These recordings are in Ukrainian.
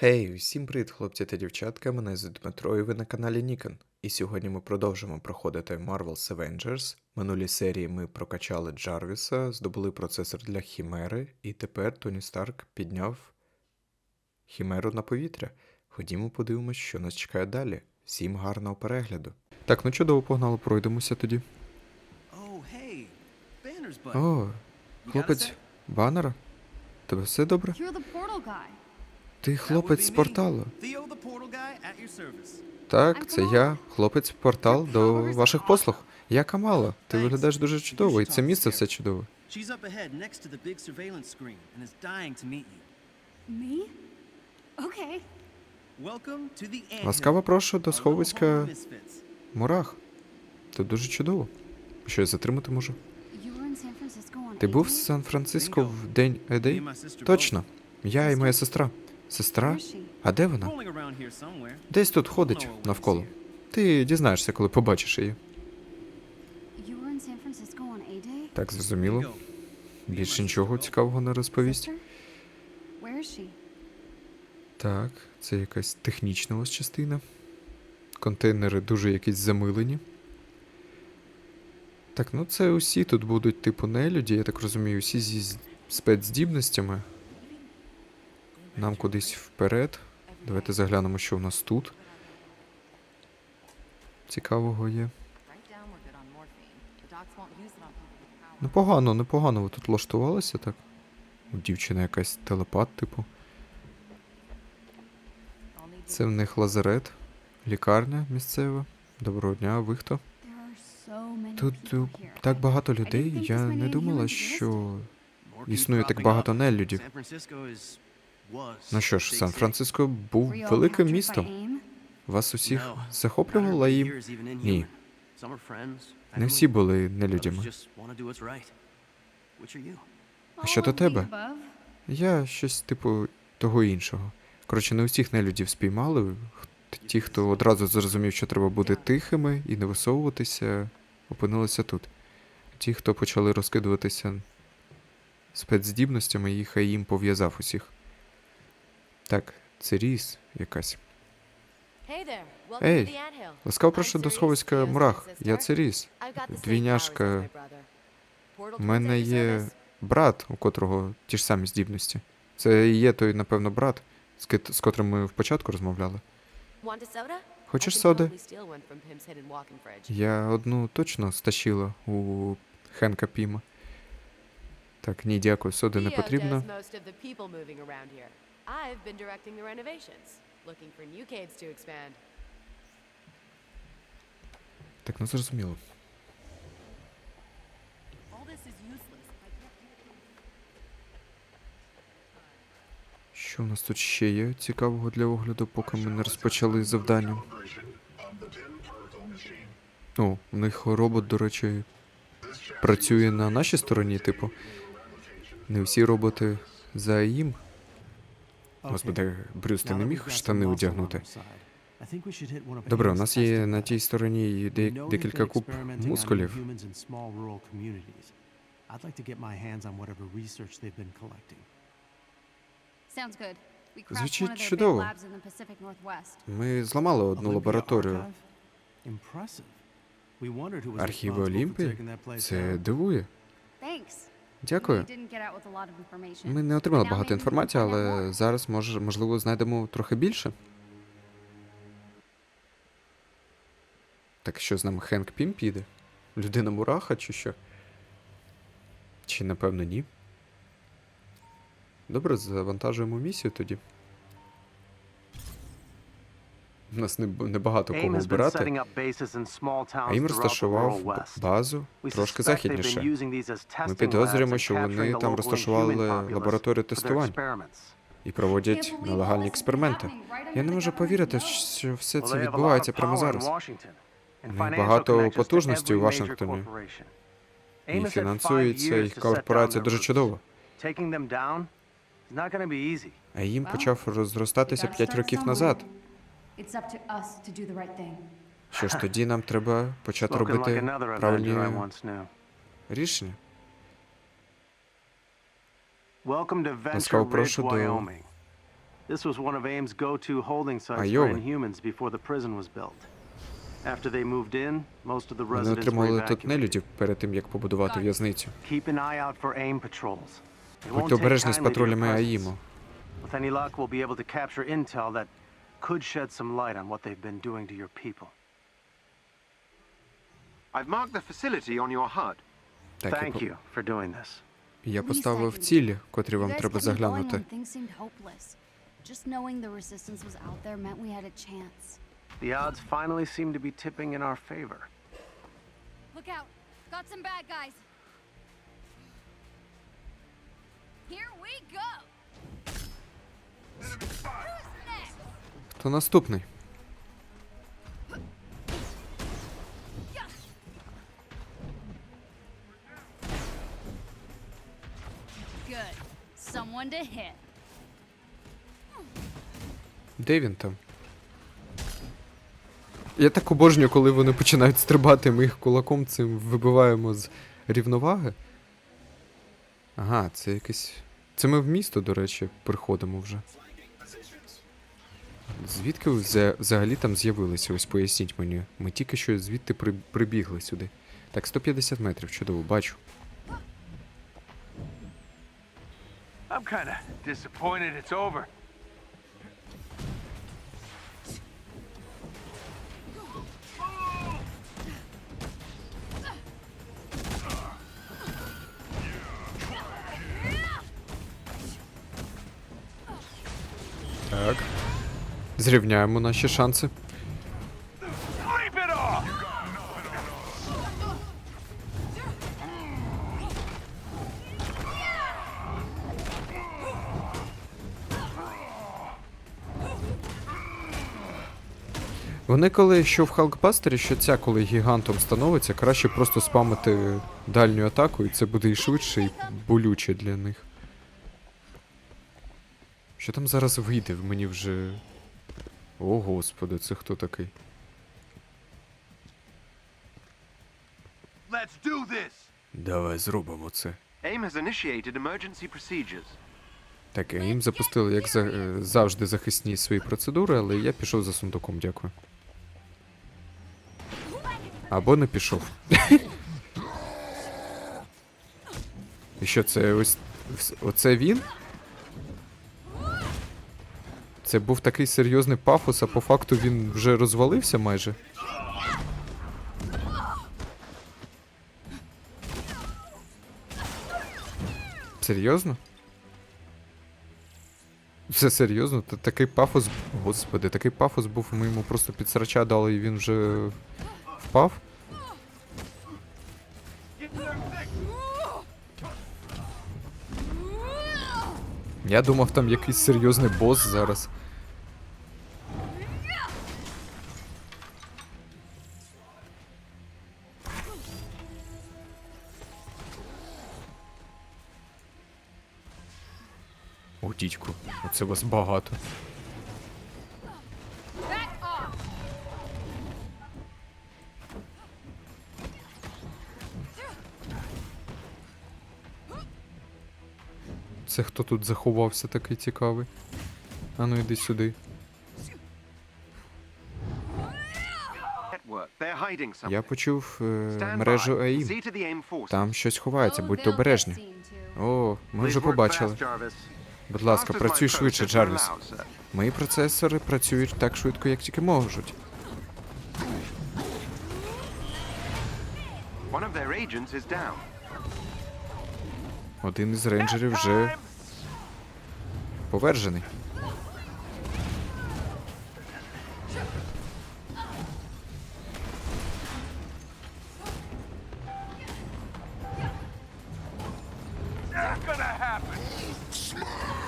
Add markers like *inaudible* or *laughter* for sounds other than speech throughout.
Гей, усім привіт, хлопці та дівчатка. Мене звуть Дмитро, і ви на каналі Нікон. І сьогодні ми продовжимо проходити Marvel's Avengers. Минулій серії ми прокачали Джарвіса, здобули процесор для Хімери, і тепер Тоні Старк підняв Хімеру на повітря. Ходімо подивимось, що нас чекає далі. Всім гарного перегляду. Так, ну чудово, погнали, пройдемося тоді. Oh, hey. О, got a хлопець банера? Тебе все добре? You're the portal guy. Ти хлопець з порталу. Так, це я, хлопець портал до ваших послуг. Я Камала. Ти виглядаєш дуже чудово, і це місце все чудове. Ласкаво прошу до сховиська. Мурах. Тут дуже чудово. Що я затримати можу? Ти був в Сан-Франциско в день Едей? Точно. Я і моя сестра. Сестра? А де вона? Десь тут ходить навколо. Ти дізнаєшся, коли побачиш її. Так, зрозуміло. Більше нічого цікавого не розповість. Так, це якась технічна ось частина. Контейнери дуже якісь замилені. Так, ну це усі тут будуть типу нелюді, я так розумію, усі зі спецздібностями. Нам кудись вперед. Давайте заглянемо, що в нас тут. Цікавого є. Непогано, непогано ви тут влаштувалися так. Дівчина якась телепат, типу. Це в них лазарет, лікарня місцева. Доброго дня, ви хто? Тут е, так багато людей. Я не думала, що існує так багато нелюдів. Ну що ж. Сан-Франциско був великим містом. Вас усіх No, захоплювало їм. Ні. Не всі були нелюдями. А що до тебе? Я щось типу того іншого. Коротше, не усіх нелюдів спіймали. Ті, хто одразу зрозумів, що треба бути тихими і не висовуватися, опинилися тут. Ті, хто почали розкидуватися спецздібностями, їх їм пов'язав усіх. Так, це ріс якась. Anthill. Ласкаво прошу до сховиська Мурах. Я це ріс. I've got the same Двійняшка. У мене є брат, у котрого ті ж самі здібності. Це і є той, напевно, брат, з, кит- з котрим ми в початку розмовляли. Хочеш соди? Я одну точно стащила у Хенка Піма. Так, ні, дякую, соди не потрібно. I've been directing the renovations, looking for new caves to expand. Так, ну зрозуміло. Що у нас тут ще є цікавого для огляду, поки ми не розпочали завдання? О, у них робот, до речі, працює на нашій стороні, типу. Не всі роботи за їм. Господи, Брюс, ти не міг штани одягнути? Добре, у нас є на тій стороні декілька куб мускулів. I'd like to get my hands on whatever research they've been collecting. Sounds good. We cracked Звучить чудово. Ми зламали одну лабораторію. Архіви Олімпії? Це дивує. Дякую. Ми не отримали багато інформації, але зараз може, можливо знайдемо трохи більше. Так що з нами Хенк Пім піде? Людина мураха чи що? Чи напевно ні? Добре, завантажуємо місію тоді. У нас не, небагато AIM кого вбирати. їм розташував базу трошки західніше. Ми підозрюємо, що вони там розташували лабораторію тестувань і проводять нелегальні експерименти. Я не можу повірити, що все це відбувається прямо зараз. Багато потужності у Вашингтоні. І фінансується їх корпорація дуже чудово. А їм почав розростатися We gotta 5 start років назад. It's up to us to do the right thing. Що ж тоді нам треба почати робити правильні рішення. Welcome to Venture Ласкаво прошу до This was one of AIM's go-to holding sites for Inhumans before the prison was built. After they moved in, most of the residents were отримали тут нелюдів перед тим, як побудувати в'язницю. Keep an eye out for AIM patrols. Будьте обережні з патрулями. АІМу. With any luck, we'll be able to capture intel that could shed some light on what they've been doing to your people. I've marked the facility on your HUD. Так, я, Thank по- you for doing this. я Least I поставив can цілі, do. котрі You вам guys треба kept me going заглянути. when things seemed hopeless. Just knowing the resistance was out there meant we had a chance. The odds finally seem to be tipping in our favor. Look out! Got some bad guys. Хто наступний? Де він там? Я так обожнюю, коли вони починають стрибати, ми їх кулаком цим вибиваємо з рівноваги. Ага, це якесь. Це ми в місто, до речі, приходимо вже. Звідки взагалі там з'явилися? Ось поясніть мені. Ми тільки що звідти при... прибігли сюди. Так, 150 метрів, чудово, бачу. I'm kinda disappointed it's over. Зрівняємо наші шанси. Вони коли що в Халкбастері, що ця, коли гігантом становиться, краще просто спамити дальню атаку, і це буде і швидше, і болюче для них. Що там зараз вийде? Мені вже. О, господи, це хто такий? Let's do this! Давай зробимо це. AIM has initiated emergency procedures. Так, а їм запустили, як за, е, завжди, захисні свої процедури, але я пішов за сундуком, дякую. Або не пішов. І що це ось. Оце він? Це був такий серйозний пафос, а по факту він вже розвалився майже. Серйозно? Все серйозно? Та такий пафос. Господи, такий пафос був, ми йому просто під срача дали і він вже впав. Я думав, там якийсь серйозний бос зараз. О, дідько, оце вас багато. Це хто тут заховався такий цікавий? Ану, іди сюди. Я почув е, мережу. АІМ. Forces. Там щось ховається, будьте обережні. О, ми вже побачили. Будь ласка, працюй швидше, Джарвіс. Мої процесори працюють так швидко, як тільки можуть. Один із рейнджерів вже повержений.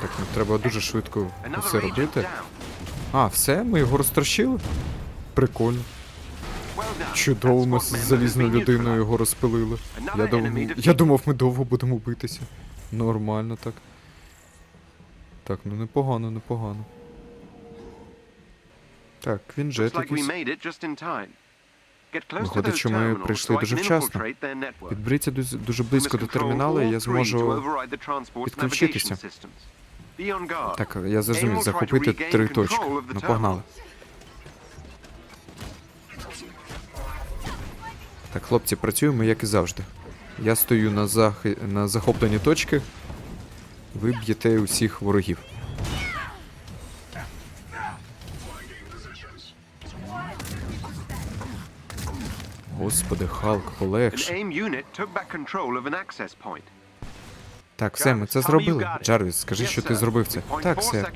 Так, ну треба дуже швидко все робити. А, все, ми його розтрощили? Прикольно. Чудово, ми з залізною людиною його розпилили. Я, Another дум... enemy я думав, ми довго будемо битися. Нормально так. Так, ну непогано, непогано. Так, we якийсь. Виходить, що ми прийшли дуже вчасно. Підберіться дуже, близько до терміналу, і я зможу. підключитися. Так, я зрозумів, захопити три точки. Ну, погнали. Так, хлопці, працюємо як і завжди. Я стою на, захи... на захопленні точки. Ви б'єте усіх ворогів. Господи, Халк, полегше. Так, все, ми це зробили. Джарвіс, скажи, що ти зробив це. Так, сер.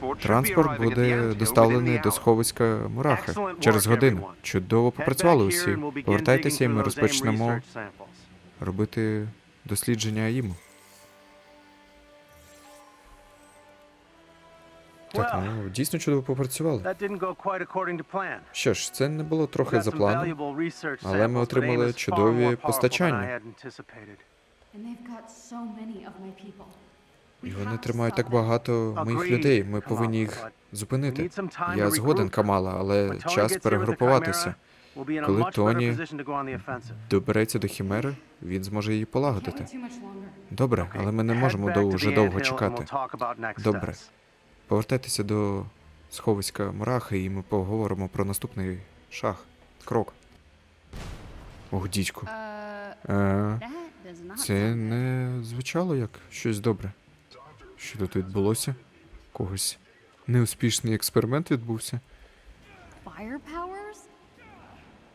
be Транспорт буде доставлений до сховиська Мурахи Excellent через годину. Чудово попрацювали усі. Повертайтеся, і ми розпочнемо робити дослідження АІМу. Так, ну дійсно чудово попрацювали. Що ж, це не було трохи за планом. але ми отримали чудові постачання. І вони тримають так багато моїх людей. Ми Kamala, повинні їх зупинити. Я згоден. Камала, але час перегрупуватися. Коли Тоні. Добереться до Хімери, він зможе її полагодити. Добре, але ми не можемо the довго чекати. Добре. Повертайтеся до сховиська Мурахи, і ми поговоримо про наступний шаг. Крок. Ох, дідьку. Uh, Е, does not це не звучало як щось добре. Що тут відбулося? Когось неуспішний експеримент відбувся.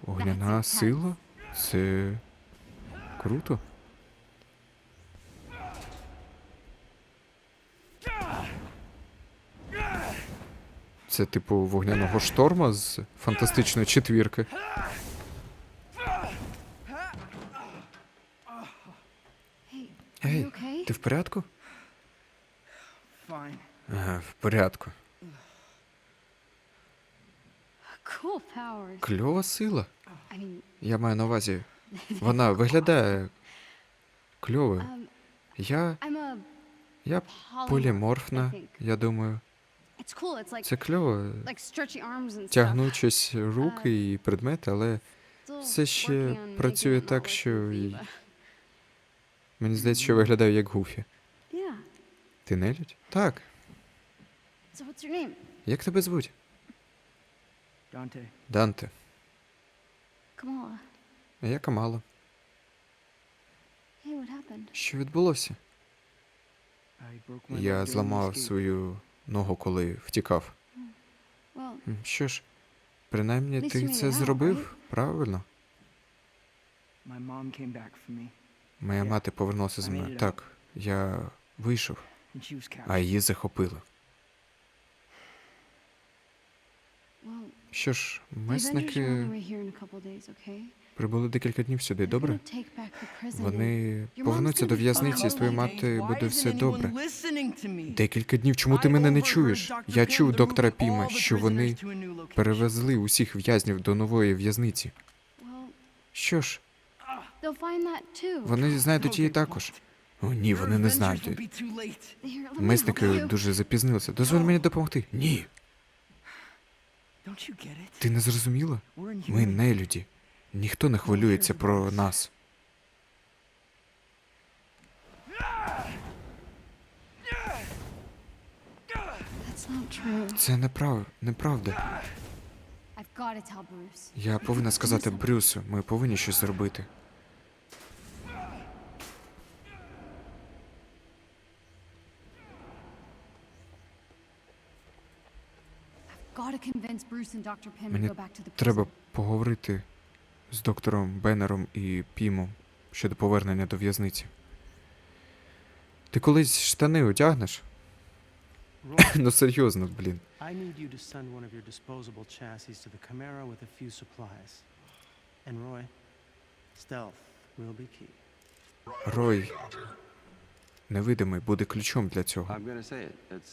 Огняна сила? Це круто. Це типу вогняного шторма з фантастичної четвірки. Ей, ти в порядку? Ага, в порядку. Кльова сила. Я маю на увазі. *laughs* Вона виглядає кльовою. um, Я. Я поліморфна, я думаю. Це кльово. like stretchy arms and stuff. Тягнучись руки і предмети, але все ще працює так, що мені здається, що виглядаю як Гуфі. Ти нелюдь? Так. Як тебе звуть? Данте. А я Камала. Що відбулося? Я зламав свою ногу, коли втікав. Що ж, принаймні ти це зробив, правильно? Моя мати повернулася з мене. мною. Так, я вийшов, а її захопили. Що ж, месники прибули декілька днів сюди, добре? Вони повернуться до в'язниці, і з твоєю мати буде все добре. Декілька днів, чому ти мене не чуєш? Я чув доктора Піма, що вони перевезли усіх в'язнів до нової в'язниці. Що ж, вони знайдуть її також. О, ні, вони не me Месники дуже запізнилися. Дозволь мені допомогти. Ні, ти не зрозуміла? Ми не люди. Ніхто не хвилюється про нас. Це неправ... неправда. Я повинна сказати Брюсу, ми повинні щось зробити. Мені треба поговорити з доктором Беннером і Пімом щодо повернення до в'язниці. Ти колись штани одягнеш? *laughs* Ну серйозно, блін. Рой. Невидимий буде ключом для цього.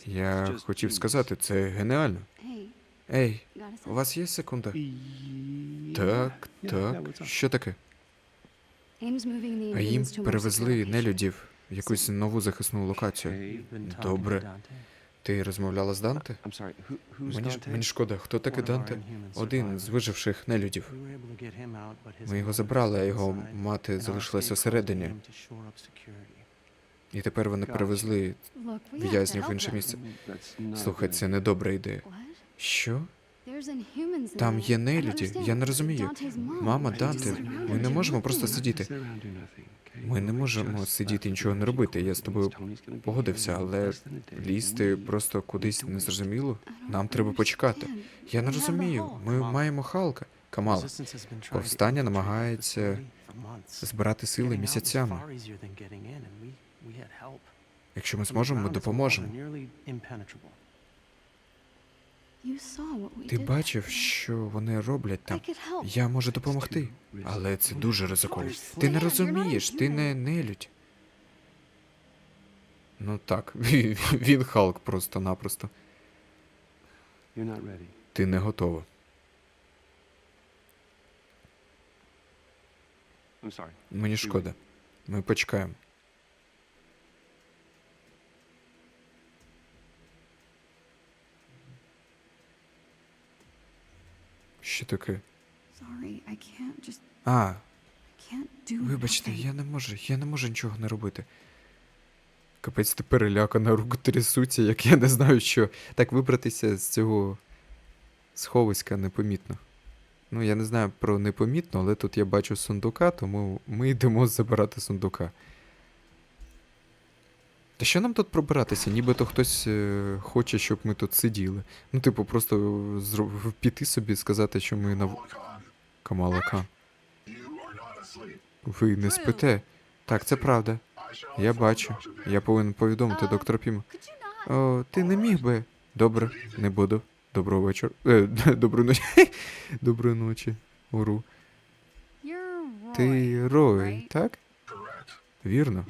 Я хотів сказати, це геніально. Ей, у вас є секунда? Так, так. Що таке? А їм перевезли нелюдів в якусь нову захисну локацію. Добре. Ти розмовляла з Данте? Мені, мені шкода, хто такий our Данте? Один з виживших нелюдів. Ми його забрали, а його мати залишилася всередині. І тепер вони перевезли в'язнів в інше місце. Слухай, це недобра ідея. Що? Там є нелюді. Я не розумію. Мама, Данте, ми не можемо просто сидіти. Ми не можемо сидіти нічого не робити. Я з тобою погодився, але лізти просто кудись незрозуміло. Нам треба почекати. Я не розумію. Ми маємо Халка. Камала. Повстання намагається збирати сили місяцями. Якщо ми зможемо, ми допоможемо. Ти бачив, що вони роблять I там? Я можу допомогти, але це дуже ризиково. Ти не розумієш, ти не нелюдь. Ну так, *laughs* він Халк просто-напросто. Ти не готова. Мені шкода. Ми почекаємо. Що таке? А, вибачте, я не можу, я не можу нічого не робити. Капець ти перелякана, руки трясуться, як я не знаю що. Так вибратися з цього сховиська непомітно. Ну, я не знаю про непомітно, але тут я бачу сундука, тому ми йдемо забирати сундука. Та що нам тут пробиратися? Нібито хтось е, хоче, щоб ми тут сиділи. Ну, типу, просто зро- піти собі сказати, що ми на. в- Камала Кан. Ви не спите? Так, це правда. Я бачу. Я повинен повідомити доктора Піма. О, ти не міг би. Добре, не буду. Доброго вечора. Е, *laughs* доброї ночі. *laughs* Доброї ночі. Уру. Ти Рой, так? Вірно.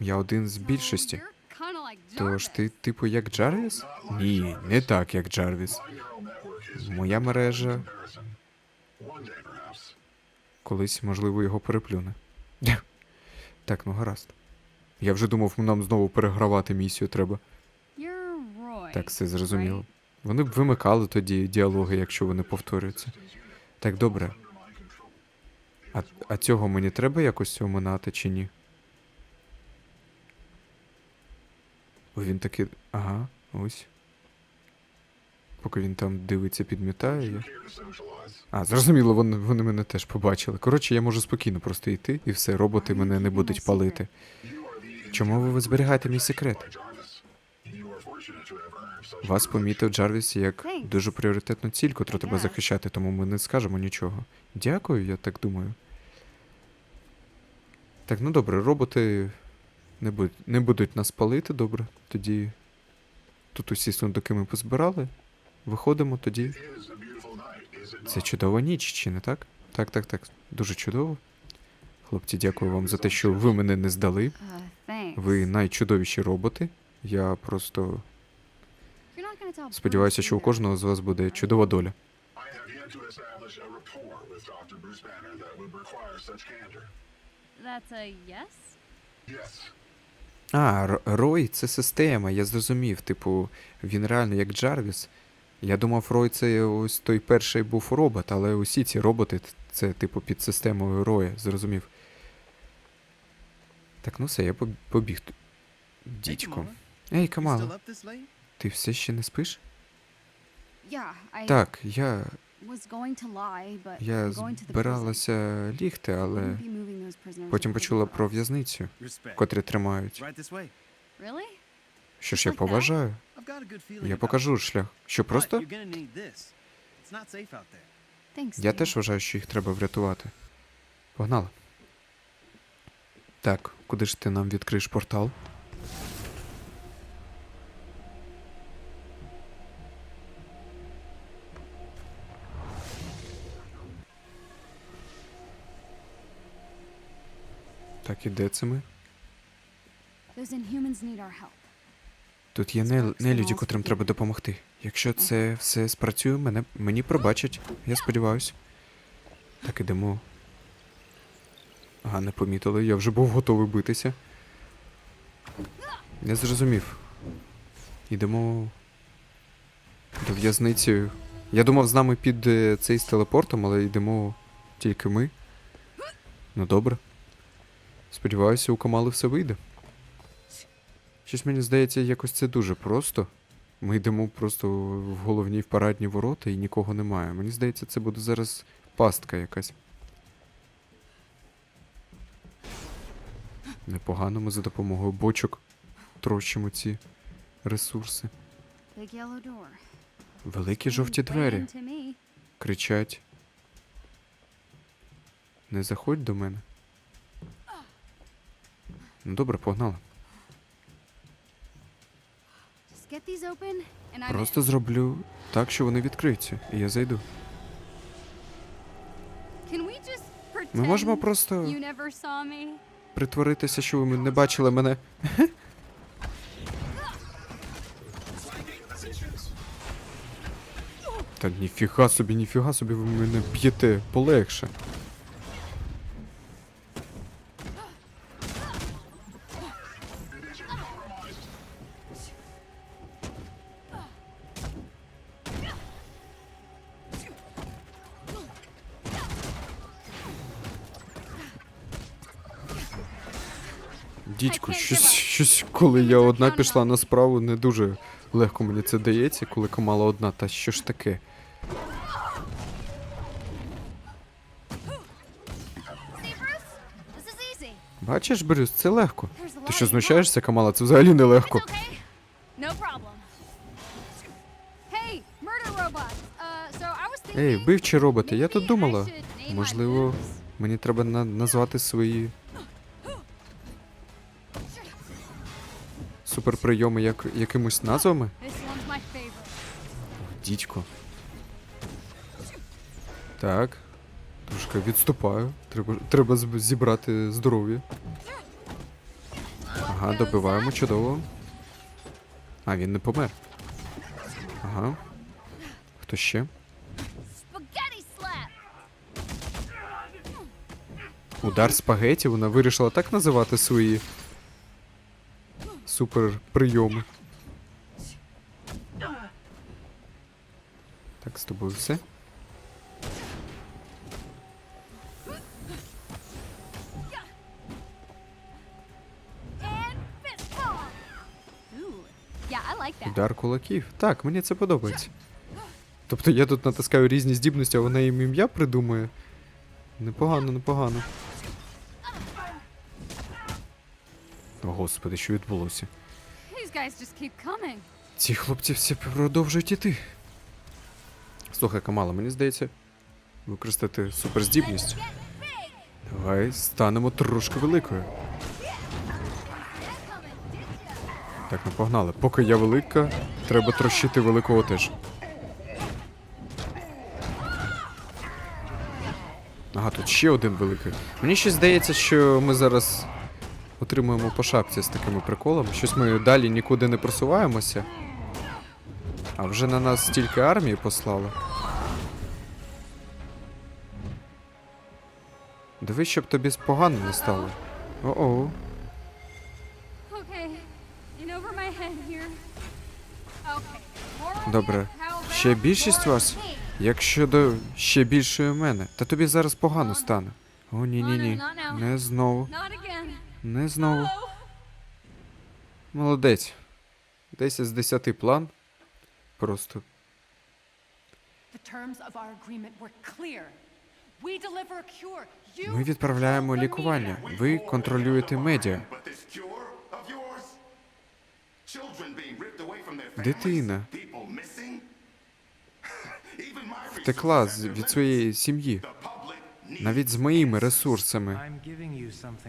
Я один з більшості. Тож ти, типу, як Джарвіс? Ні, не так, як Джарвіс. Моя мережа колись, можливо, його переплюне. *laughs* Так, ну гаразд. Я вже думав, нам знову перегравати місію треба. Так, все зрозуміло. Вони б вимикали тоді діалоги, якщо вони повторюються. Так, добре. А, а цього мені треба якось оминати чи ні? Він таки. Ага, ось. Поки він там дивиться, підмітає. Я... А, зрозуміло, вони, вони мене теж побачили. Коротше, я можу спокійно просто йти, і все, роботи мене не будуть палити. Чому ви зберігаєте мій секрет? Вас помітив Джарвіс як дуже пріоритетну ціль, котру треба захищати, тому ми не скажемо нічого. Дякую, я так думаю. Так, ну добре, роботи не, буд... не будуть нас палити, добре. Тоді тут усі сундуки ми позбирали. Виходимо тоді. Це чудова ніч, чи не так? Так, так, так. Дуже чудово. Хлопці, дякую вам за те, що ви мене не здали. Uh. Ви найчудовіші роботи. Я просто сподіваюся, що у кожного з вас буде чудова доля. А, Рой це система, я зрозумів. Типу, він реально як Джарвіс. Я думав, Рой це ось той перший був робот, але усі ці роботи це, типу, під системою Роя, зрозумів. Так, ну все, я побіг. Дідько. Ей, Камала? Ти все ще не спиш? Так, я, я збиралася лігти, але потім почула про в'язницю, котрі тримають. Що ж я поважаю? Я покажу шлях. Що просто? Я теж вважаю, що їх треба врятувати. Погнали. Так, куди ж ти нам відкриєш портал? Так, і де це ми? Тут є нел- нелюді, котрим треба допомогти. Якщо це все спрацює, мене, мені пробачать. Я сподіваюся. Так, ідемо. Ага, не помітили, я вже був готовий битися. Не зрозумів. Ідемо до в'язниці. Я думав, з нами під цей з телепортом, але йдемо тільки ми. Ну добре. Сподіваюся, у Камали все вийде. Щось мені здається, якось це дуже просто. Ми йдемо просто в головні в парадні ворота і нікого немає. Мені здається, це буде зараз пастка якась. Непогано ми за допомогою бочок трощимо ці ресурси. Великі жовті двері. Кричать. Не заходь до мене. Ну добре, погнали. Просто зроблю так, що вони відкриються, і я зайду. Ми можемо просто притворитися, що ви не бачили мене. Та ніфіга собі, ніфіга собі ви мене б'єте полегше. Щось, коли я одна пішла на справу, не дуже легко мені це дається, коли комала одна, та що ж таке? Бачиш, Брюс, це легко. Ти що знущаєшся, Камала? Це взагалі не легко. Uh, Ей, вбивчі роботи, я тут думала. Можливо, мені треба на- назвати свої суперприйоми як якимось назвами? Дідько. Так. Трошки відступаю. Треба, треба зібрати здоров'я. Ага, добиваємо, чудово. А, він не помер. Ага. Хто ще? Удар спагеті, вона вирішила так називати свої суперприйоми. Так, з тобою все. Удар кулаків. Так, мені це подобається. Тобто я тут натискаю різні здібності, а вона їм ім'я придумує. Непогано, непогано. Господи, що відбулося? Ці хлопці всі продовжують іти. Слухай, Камала, мені здається, використати суперздібність. Давай станемо трошки великою. Так, ну погнали. Поки я велика, треба трощити великого теж. Ага, тут ще один великий. Мені ще здається, що ми зараз отримуємо по шапці з такими приколами. Щось ми далі нікуди не просуваємося. А вже на нас стільки армії послали. Дивись, щоб тобі погано не стало. More of Добре. Ще більшість вас? of me? Як щодо ще більшої мене, та тобі зараз погано стане. О, ні, ні, ні. Не знову. Не знову. Молодець. 10 з 10 план. Просто. Ми відправляємо лікування. Ви контролюєте медіа. Дитина втекла від своєї сім'ї. Навіть з моїми ресурсами.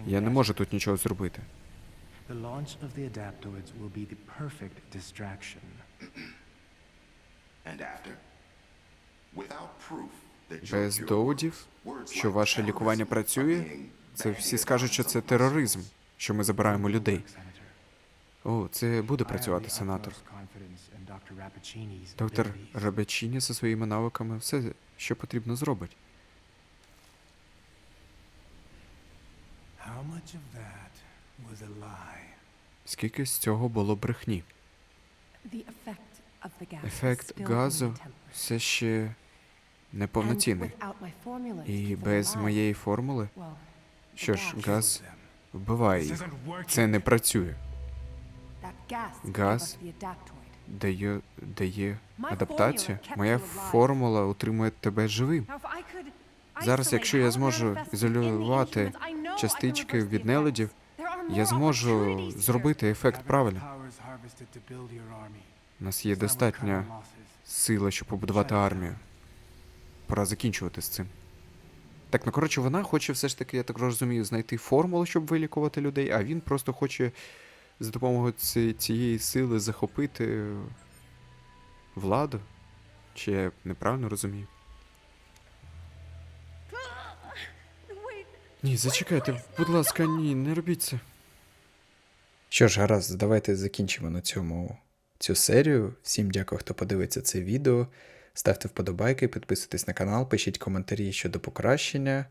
Я не можу тут нічого зробити. Без доводів, що ваше лікування працює, це всі скажуть, що це тероризм, що ми забираємо людей. О, це буде працювати, сенатор. Доктор. Рабечіні зі своїми навиками все, що потрібно, зробить. How much of that was a lie? Скільки з цього було брехні? The effect of the gas is Ефект газу все ще неповноцінний. without my formulas І без моєї формули Що ж, газ вбиває їх. Це не працює. Газ дає, дає адаптацію. Моя формула утримує тебе живим. Зараз, якщо я зможу ізолювати частички від нелюдів, Я зможу зробити ефект правильно. У нас є достатня сила, щоб побудувати армію. Пора закінчувати з цим. Так, ну коротше, вона хоче все ж таки, я так розумію, знайти формулу, щоб вилікувати людей, а він просто хоче за допомогою цієї сили захопити владу. Чи я неправильно розумію? Ні, зачекайте, будь ласка, ні, не робіть це. Що ж, гаразд, давайте закінчимо на цьому цю серію. Всім дякую, хто подивиться це відео. Ставте вподобайки, підписуйтесь на канал, пишіть коментарі щодо покращення.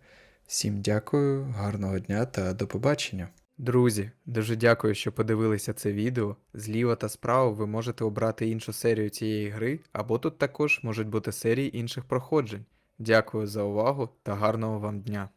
Всім дякую, гарного дня та до побачення. Друзі, дуже дякую, що подивилися це відео. Зліва та справа ви можете обрати іншу серію цієї гри, або тут також можуть бути серії інших проходжень. Дякую за увагу та гарного вам дня!